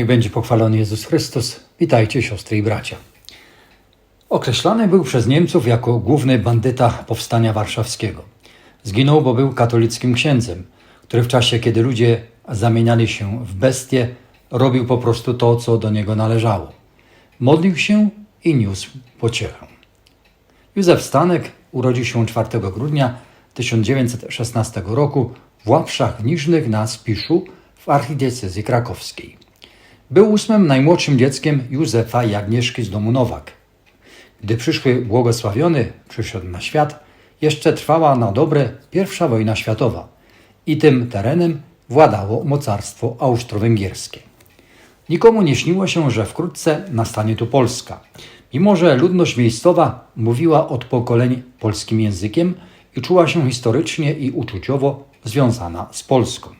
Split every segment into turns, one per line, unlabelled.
Niech będzie pochwalony Jezus Chrystus. Witajcie siostry i bracia. Określany był przez Niemców jako główny bandyta powstania warszawskiego. Zginął, bo był katolickim księdzem, który w czasie, kiedy ludzie zamieniali się w bestie, robił po prostu to, co do niego należało. Modlił się i niósł pociechę. Józef Stanek urodził się 4 grudnia 1916 roku w Łapszach Niżnych na Spiszu w archidiecezji krakowskiej. Był ósmym najmłodszym dzieckiem Józefa i Agnieszki z domu Nowak. Gdy przyszły błogosławiony przyszedł na świat, jeszcze trwała na dobre I wojna światowa i tym terenem władało mocarstwo austro-węgierskie. Nikomu nie śniło się, że wkrótce nastanie tu Polska, mimo że ludność miejscowa mówiła od pokoleń polskim językiem i czuła się historycznie i uczuciowo związana z Polską.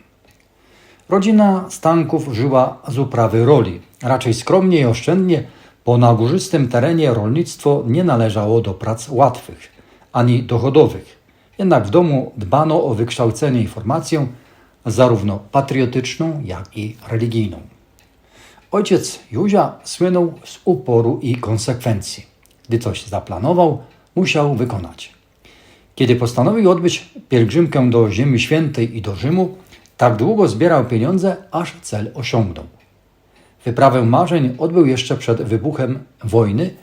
Rodzina Stanków żyła z uprawy roli, raczej skromnie i oszczędnie, bo na górzystym terenie rolnictwo nie należało do prac łatwych ani dochodowych. Jednak w domu dbano o wykształcenie i formację, zarówno patriotyczną, jak i religijną. Ojciec Józia słynął z uporu i konsekwencji. Gdy coś zaplanował, musiał wykonać. Kiedy postanowił odbyć pielgrzymkę do Ziemi Świętej i do Rzymu, tak długo zbierał pieniądze, aż cel osiągnął. Wyprawę marzeń odbył jeszcze przed wybuchem wojny.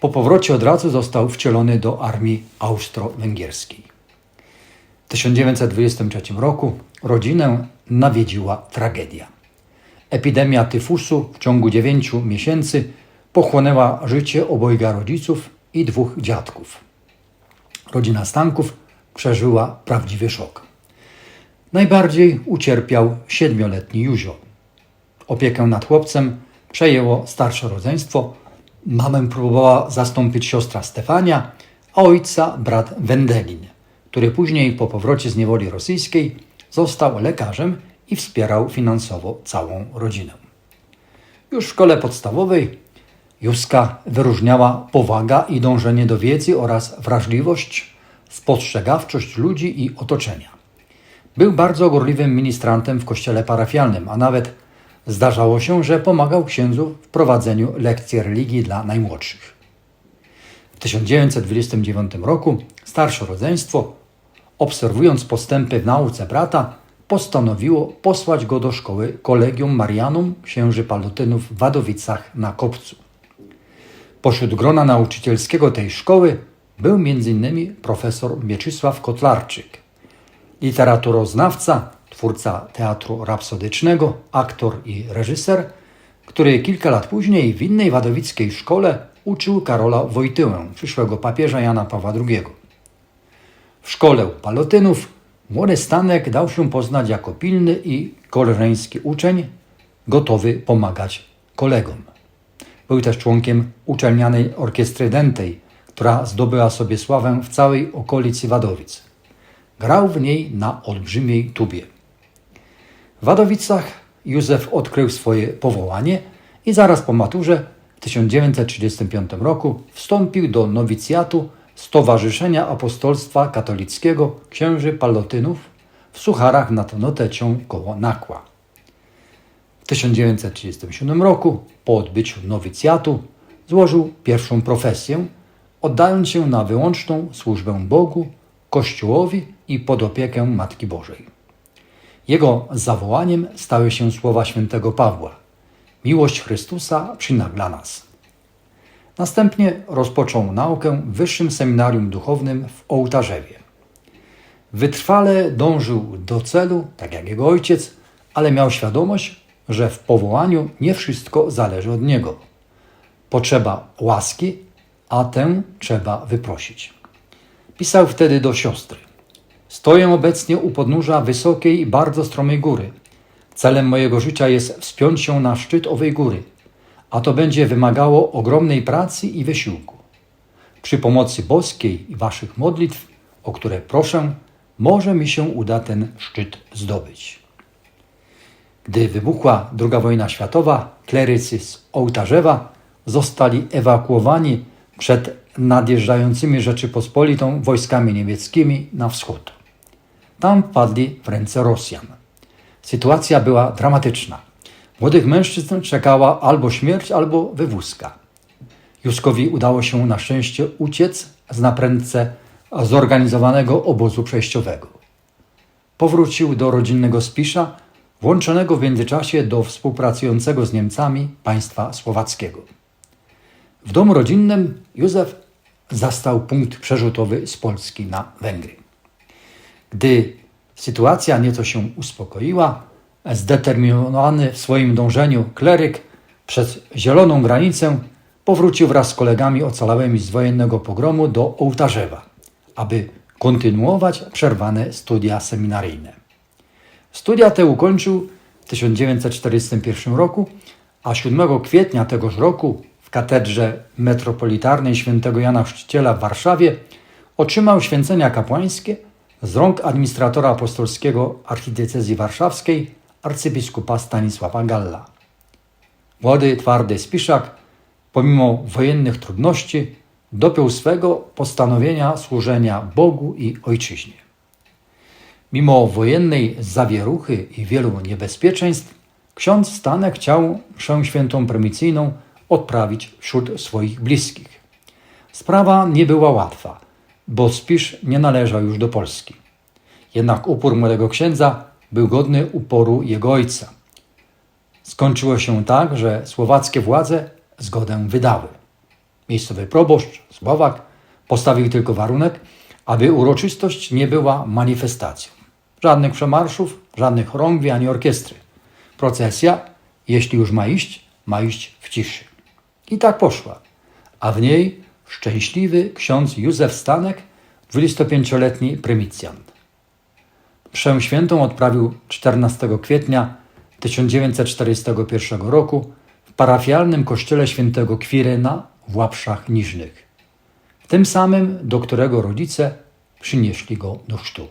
Po powrocie od razu został wcielony do armii austro-węgierskiej. W 1923 roku rodzinę nawiedziła tragedia. Epidemia tyfusu w ciągu dziewięciu miesięcy pochłonęła życie obojga rodziców i dwóch dziadków. Rodzina Stanków przeżyła prawdziwy szok. Najbardziej ucierpiał siedmioletni Józio. Opiekę nad chłopcem przejęło starsze rodzeństwo. Mamę próbowała zastąpić siostra Stefania, a ojca brat Wendelin, który później po powrocie z niewoli rosyjskiej został lekarzem i wspierał finansowo całą rodzinę. Już w szkole podstawowej Józka wyróżniała powaga i dążenie do wiedzy oraz wrażliwość, spostrzegawczość ludzi i otoczenia. Był bardzo gorliwym ministrantem w kościele parafialnym, a nawet zdarzało się, że pomagał księdzu w prowadzeniu lekcji religii dla najmłodszych. W 1929 roku starsze rodzeństwo, obserwując postępy w nauce brata, postanowiło posłać go do szkoły Kolegium Marianum księży Palutynów w Wadowicach na Kopcu. Pośród grona nauczycielskiego tej szkoły był m.in. profesor Mieczysław Kotlarczyk, literaturoznawca, twórca teatru rapsodycznego, aktor i reżyser, który kilka lat później w innej wadowickiej szkole uczył Karola Wojtyłę, przyszłego papieża Jana Pawła II. W szkole Palotynów młody Stanek dał się poznać jako pilny i koleżeński uczeń, gotowy pomagać kolegom. Był też członkiem uczelnianej orkiestry dętej, która zdobyła sobie sławę w całej okolicy Wadowic. Grał w niej na olbrzymiej tubie. W Wadowicach Józef odkrył swoje powołanie i zaraz po maturze w 1935 roku wstąpił do nowicjatu Stowarzyszenia Apostolstwa Katolickiego Księży Palotynów w Sucharach nad Notecią koło Nakła. W 1937 roku, po odbyciu nowicjatu, złożył pierwszą profesję, oddając się na wyłączną służbę Bogu, Kościołowi i pod opiekę Matki Bożej. Jego zawołaniem stały się słowa świętego Pawła: Miłość Chrystusa przynagla nas. Następnie rozpoczął naukę w Wyższym Seminarium Duchownym w Ołtarzewie. Wytrwale dążył do celu, tak jak jego ojciec, ale miał świadomość, że w powołaniu nie wszystko zależy od niego. Potrzeba łaski, a tę trzeba wyprosić. Pisał wtedy do siostry. Stoję obecnie u podnóża wysokiej i bardzo stromej góry. Celem mojego życia jest wspiąć się na szczyt owej góry, a to będzie wymagało ogromnej pracy i wysiłku. Przy pomocy boskiej i waszych modlitw, o które proszę, może mi się uda ten szczyt zdobyć. Gdy wybuchła II wojna światowa, klerycy z Ołtarzewa zostali ewakuowani przed nadjeżdżającymi Rzeczypospolitą wojskami niemieckimi na wschód. Tam padli w ręce Rosjan. Sytuacja była dramatyczna. Młodych mężczyzn czekała albo śmierć, albo wywózka. Józkowi udało się na szczęście uciec z naprędce zorganizowanego obozu przejściowego. Powrócił do rodzinnego Spisza, włączonego w międzyczasie do współpracującego z Niemcami państwa słowackiego. W domu rodzinnym Józef zastał punkt przerzutowy z Polski na Węgry. Gdy sytuacja nieco się uspokoiła, zdeterminowany w swoim dążeniu kleryk przez zieloną granicę powrócił wraz z kolegami ocalałymi z wojennego pogromu do Ołtarzewa, aby kontynuować przerwane studia seminaryjne. Studia te ukończył w 1941 roku, a 7 kwietnia tegoż roku w katedrze metropolitarnej świętego Jana Chrzciciela w Warszawie otrzymał święcenia kapłańskie z rąk administratora apostolskiego archidiecezji warszawskiej arcybiskupa Stanisława Galla. Młody, twardy Spiszak, pomimo wojennych trudności, dopiął swego postanowienia służenia Bogu i Ojczyźnie. Mimo wojennej zawieruchy i wielu niebezpieczeństw, ksiądz Stanek chciał mszę świętą prymicyjną odprawić wśród swoich bliskich. Sprawa nie była łatwa, bo Spisz nie należał już do Polski. Jednak upór młodego księdza był godny uporu jego ojca. Skończyło się tak, że słowackie władze zgodę wydały. Miejscowy proboszcz, Słowak, postawił tylko warunek, aby uroczystość nie była manifestacją. Żadnych przemarszów, żadnych chorągwi ani orkiestry. Procesja, jeśli już ma iść, ma iść w ciszy. I tak poszła, a w niej szczęśliwy ksiądz Józef Stanek, 25-letni prymitjant. Mszę świętą odprawił 14 kwietnia 1941 roku w parafialnym kościele świętego Kwirena w Łapszach Niżnych, tym samym, do którego rodzice przynieśli go do chrztu.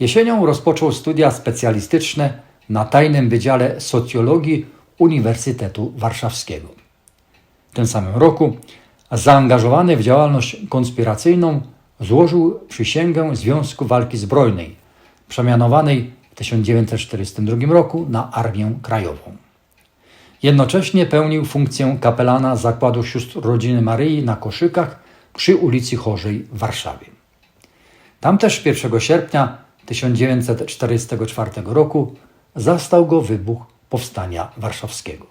Jesienią rozpoczął studia specjalistyczne na tajnym Wydziale Socjologii Uniwersytetu Warszawskiego. W tym samym roku, zaangażowany w działalność konspiracyjną, złożył przysięgę Związku Walki Zbrojnej, przemianowanej w 1942 roku na Armię Krajową. Jednocześnie pełnił funkcję kapelana Zakładu Sióstr Rodziny Maryi na Koszykach przy ulicy Chorzej w Warszawie. Tam też 1 sierpnia 1944 roku zastał go wybuch Powstania Warszawskiego.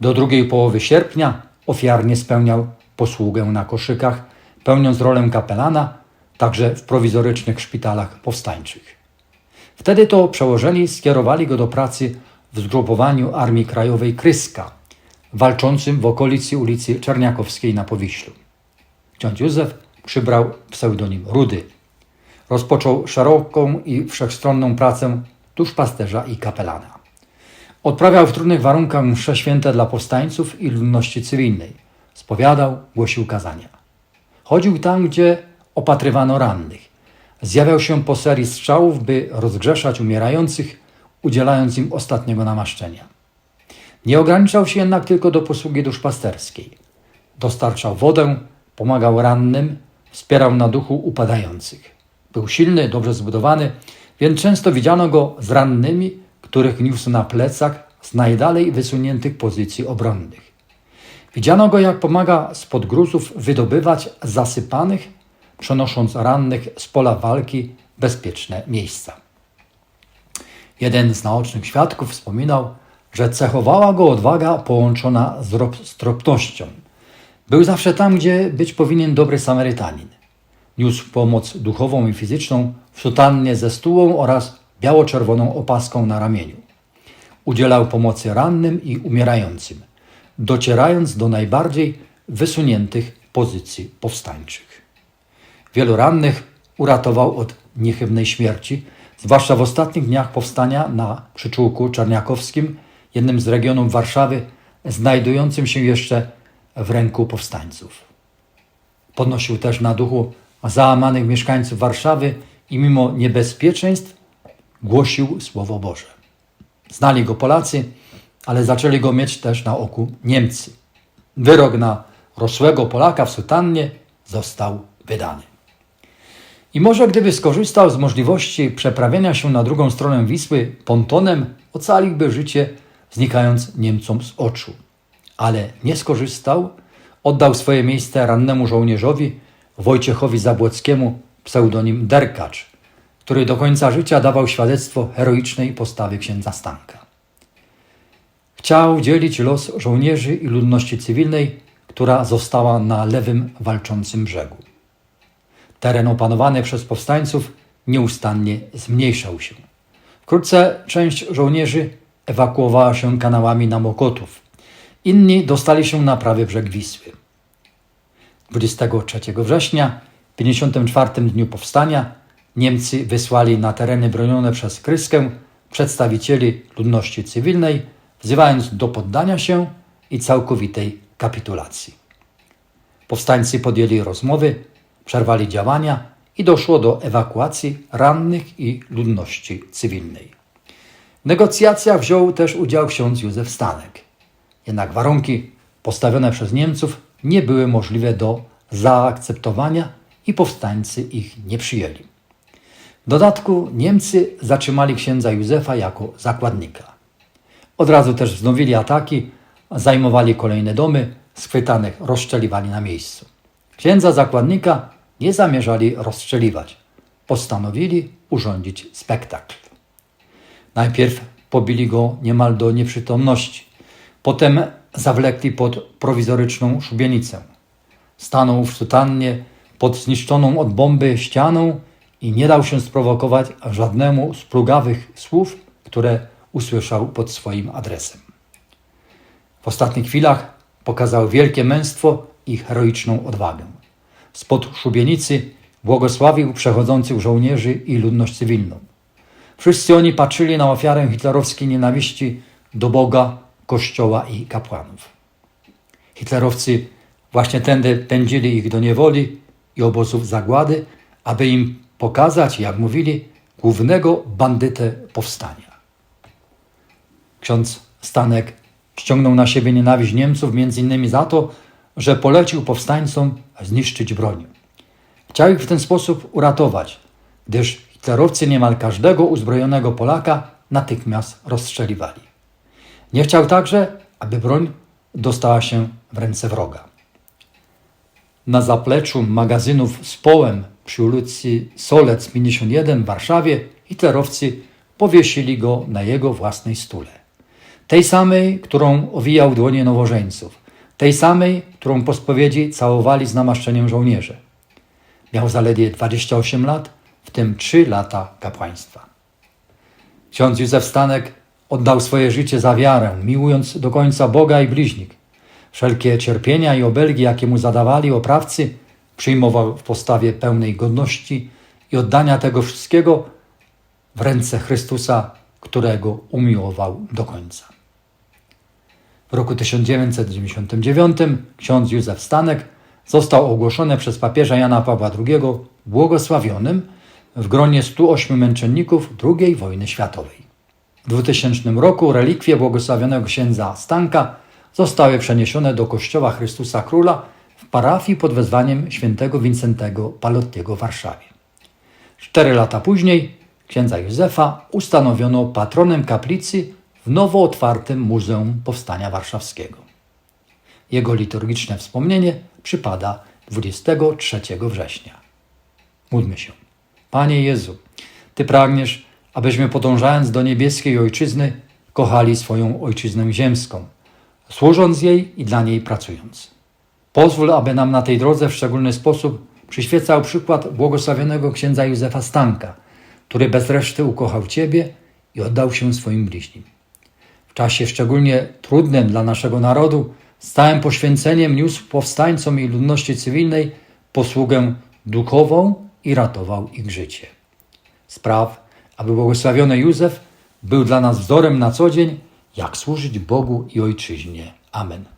Do drugiej połowy sierpnia ofiarnie spełniał posługę na Koszykach, pełniąc rolę kapelana także w prowizorycznych szpitalach powstańczych. Wtedy to przełożeni skierowali go do pracy w zgrupowaniu Armii Krajowej Kryska, walczącym w okolicy ulicy Czerniakowskiej na Powiślu. Ksiądz Józef przybrał pseudonim Rudy. Rozpoczął szeroką i wszechstronną pracę duszpasterza i kapelana. Odprawiał w trudnych warunkach msze święte dla powstańców i ludności cywilnej. Spowiadał, głosił kazania. Chodził tam, gdzie opatrywano rannych. Zjawiał się po serii strzałów, by rozgrzeszać umierających, udzielając im ostatniego namaszczenia. Nie ograniczał się jednak tylko do posługi duszpasterskiej. Dostarczał wodę, pomagał rannym, wspierał na duchu upadających. Był silny, dobrze zbudowany, więc często widziano go z rannymi, których niósł na plecach z najdalej wysuniętych pozycji obronnych. Widziano go, jak pomaga spod gruzów wydobywać zasypanych, przenosząc rannych z pola walki bezpieczne miejsca. Jeden z naocznych świadków wspominał, że cechowała go odwaga połączona z stropnością. Był zawsze tam, gdzie być powinien dobry Samarytanin. Niósł pomoc duchową i fizyczną w sutannie ze stułą oraz biało-czerwoną opaską na ramieniu. Udzielał pomocy rannym i umierającym, docierając do najbardziej wysuniętych pozycji powstańczych. Wielu rannych uratował od niechybnej śmierci, zwłaszcza w ostatnich dniach powstania na przyczółku czarniakowskim, jednym z regionów Warszawy, znajdującym się jeszcze w ręku powstańców. Podnosił też na duchu załamanych mieszkańców Warszawy i mimo niebezpieczeństw głosił Słowo Boże. Znali go Polacy, ale zaczęli go mieć też na oku Niemcy. Wyrok na rosłego Polaka w sutannie został wydany. I może gdyby skorzystał z możliwości przeprawienia się na drugą stronę Wisły pontonem, ocaliłby życie, znikając Niemcom z oczu. Ale nie skorzystał, oddał swoje miejsce rannemu żołnierzowi Wojciechowi Zabłockiemu, pseudonim Derkacz, który do końca życia dawał świadectwo heroicznej postawy księdza Stanka. Chciał dzielić los żołnierzy i ludności cywilnej, która została na lewym walczącym brzegu. Teren opanowany przez powstańców nieustannie zmniejszał się. Wkrótce część żołnierzy ewakuowała się kanałami na Mokotów. Inni dostali się na prawy brzeg Wisły. 23 września, w 54 dniu powstania, Niemcy wysłali na tereny bronione przez Kryskę przedstawicieli ludności cywilnej, wzywając do poddania się i całkowitej kapitulacji. Powstańcy podjęli rozmowy, przerwali działania i doszło do ewakuacji rannych i ludności cywilnej. W negocjacjach wziął też udział ksiądz Józef Stanek. Jednak warunki postawione przez Niemców nie były możliwe do zaakceptowania i powstańcy ich nie przyjęli. W dodatku Niemcy zatrzymali księdza Józefa jako zakładnika. Od razu też wznowili ataki, zajmowali kolejne domy, schwytanych rozstrzeliwali na miejscu. Księdza zakładnika nie zamierzali rozstrzeliwać. Postanowili urządzić spektakl. Najpierw pobili go niemal do nieprzytomności. Potem zawlekli pod prowizoryczną szubienicę. Stanął w sutannie pod zniszczoną od bomby ścianą i nie dał się sprowokować żadnemu z plugawych słów, które usłyszał pod swoim adresem. W ostatnich chwilach pokazał wielkie męstwo i heroiczną odwagę. Spod szubienicy błogosławił przechodzących żołnierzy i ludność cywilną. Wszyscy oni patrzyli na ofiarę hitlerowskiej nienawiści do Boga, Kościoła i kapłanów. Hitlerowcy właśnie tędy pędzili ich do niewoli i obozów zagłady, aby im pokazać, jak mówili, głównego bandytę powstania. Ksiądz Stanek ściągnął na siebie nienawiść Niemców między innymi za to, że polecił powstańcom zniszczyć broń. Chciał ich w ten sposób uratować, gdyż hitlerowcy niemal każdego uzbrojonego Polaka natychmiast rozstrzeliwali. Nie chciał także, aby broń dostała się w ręce wroga. Na zapleczu magazynów z połem przy ulicy Solec 51 w Warszawie hitlerowcy powiesili go na jego własnej stule. Tej samej, którą owijał dłonie nowożeńców. Tej samej, którą po spowiedzi całowali z namaszczeniem żołnierze. Miał zaledwie 28 lat, w tym 3 lata kapłaństwa. Ksiądz Józef Stanek oddał swoje życie za wiarę, miłując do końca Boga i bliźnich. Wszelkie cierpienia i obelgi, jakie mu zadawali oprawcy, przyjmował w postawie pełnej godności i oddania tego wszystkiego w ręce Chrystusa, którego umiłował do końca. W roku 1999 ksiądz Józef Stanek został ogłoszony przez papieża Jana Pawła II błogosławionym w gronie 108 męczenników II wojny światowej. W 2000 roku relikwie błogosławionego księdza Stanka zostały przeniesione do Kościoła Chrystusa Króla w parafii pod wezwaniem świętego Wincentego Palottiego w Warszawie. Cztery lata później księdza Józefa ustanowiono patronem kaplicy w nowo otwartym Muzeum Powstania Warszawskiego. Jego liturgiczne wspomnienie przypada 23 września. Módlmy się. Panie Jezu, Ty pragniesz, abyśmy podążając do niebieskiej Ojczyzny, kochali swoją Ojczyznę ziemską, służąc jej i dla niej pracując. Pozwól, aby nam na tej drodze w szczególny sposób przyświecał przykład błogosławionego księdza Józefa Stanka, który bez reszty ukochał Ciebie i oddał się swoim bliźnim. W czasie szczególnie trudnym dla naszego narodu, z całym poświęceniem niósł powstańcom i ludności cywilnej posługę duchową i ratował ich życie. Spraw, aby błogosławiony Józef był dla nas wzorem na co dzień, jak służyć Bogu i Ojczyźnie. Amen.